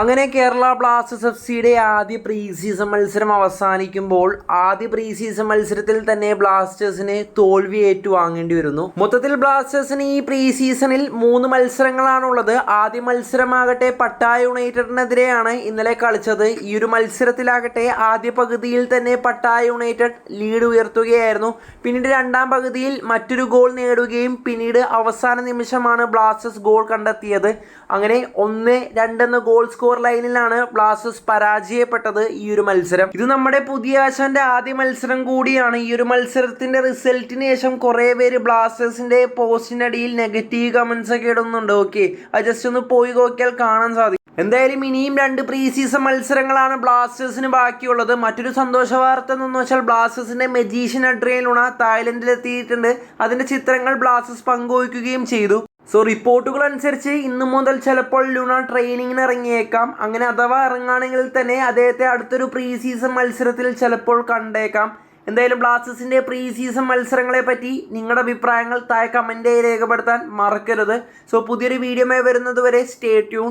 അങ്ങനെ Kerala Blasters F സിയുടെ ആദ്യ പ്രീ സീസൺ മത്സരം അവസാനിക്കുമ്പോൾ ആദ്യ പ്രീ സീസൺ മത്സരത്തിൽ തന്നെ ബ്ലാസ്റ്റേഴ്സിന് തോൽവി ഏറ്റുവാങ്ങേണ്ടി വരുന്നു. മൊത്തത്തിൽ ബ്ലാസ്റ്റേഴ്സിന് ഈ പ്രീ സീസണിൽ മൂന്ന് മത്സരങ്ങളാണുള്ളത്. ആദ്യ മത്സരമാകട്ടെ പട്ടായ യുണൈറ്റഡിനെതിരെയാണ് ഇന്നലെ കളിച്ചത്. ഈ ഒരു മത്സരത്തിലാകട്ടെ ആദ്യ പകുതിയിൽ തന്നെ പട്ടായ യുണൈറ്റഡ് ലീഡ് ഉയർത്തുകയായിരുന്നു. പിന്നീട് രണ്ടാം പകുതിയിൽ മറ്റൊരു ഗോൾ നേടുകയും പിന്നീട് അവസാന നിമിഷമാണ് ബ്ലാസ്റ്റേഴ്സ് ഗോൾ കണ്ടെത്തിയത്. അങ്ങനെ ഒന്ന് രണ്ടെന്ന ഗോൾ സ്കോർ ലൈനിലാണ് ബ്ലാസ്റ്റേഴ്സ് പരാജയപ്പെട്ടത് ഈ ഒരു മത്സരം. ഇത് നമ്മുടെ പുതിയ ആശാന്റെ ആദ്യ മത്സരം കൂടിയാണ്. ഈ ഒരു മത്സരത്തിന്റെ റിസൾട്ടിന് ശേഷം കുറേ പേര് ബ്ലാസ്റ്റേഴ്സിന്റെ പോസ്റ്റിനടിയിൽ നെഗറ്റീവ് കമന്റ്സ് ഒക്കെ ഇടുന്നുണ്ട്. ഓക്കെ അത് ജസ്റ്റ് ഒന്ന് പോയി നോക്കിയാൽ കാണാൻ സാധിക്കും. എന്തായാലും ഇനിയും രണ്ട് പ്രീ സീസൺ മത്സരങ്ങളാണ് ബ്ലാസ്റ്റേഴ്സിന് ബാക്കിയുള്ളത്. മറ്റൊരു സന്തോഷ വാർത്ത എന്ന് വെച്ചാൽ ബ്ലാസ്റ്റേഴ്സിന്റെ മെജീഷ്യൻ അഡ്രിയൻ ലുണ തായ്ലൻഡിൽ എത്തിയിട്ടുണ്ട് അതിന്റെ ചിത്രങ്ങൾ ബ്ലാസ്റ്റേഴ്സ് പങ്കുവയ്ക്കുകയും ചെയ്തു. സോ റിപ്പോർട്ടുകൾ അനുസരിച്ച് ഇന്നു മുതൽ ചിലപ്പോൾ ലുണ ട്രെയിനിങ്ങിന് ഇറങ്ങിയേക്കാം. അങ്ങനെ അഥവാ ഇറങ്ങുകയാണെങ്കിൽ തന്നെ അദ്ദേഹത്തെ അടുത്തൊരു പ്രീ സീസൺ മത്സരത്തിൽ ചിലപ്പോൾ കണ്ടേക്കാം. എന്തായാലും ബ്ലാസ്റ്റേഴ്സിന്റെ പ്രീ സീസൺ മത്സരങ്ങളെ പറ്റി നിങ്ങളുടെ അഭിപ്രായങ്ങൾ താഴെ കമന്റായി രേഖപ്പെടുത്താൻ മറക്കരുത്. സോ പുതിയൊരു വീഡിയോമായി വരുന്നത് വരെ സ്റ്റേ ട്യൂൺ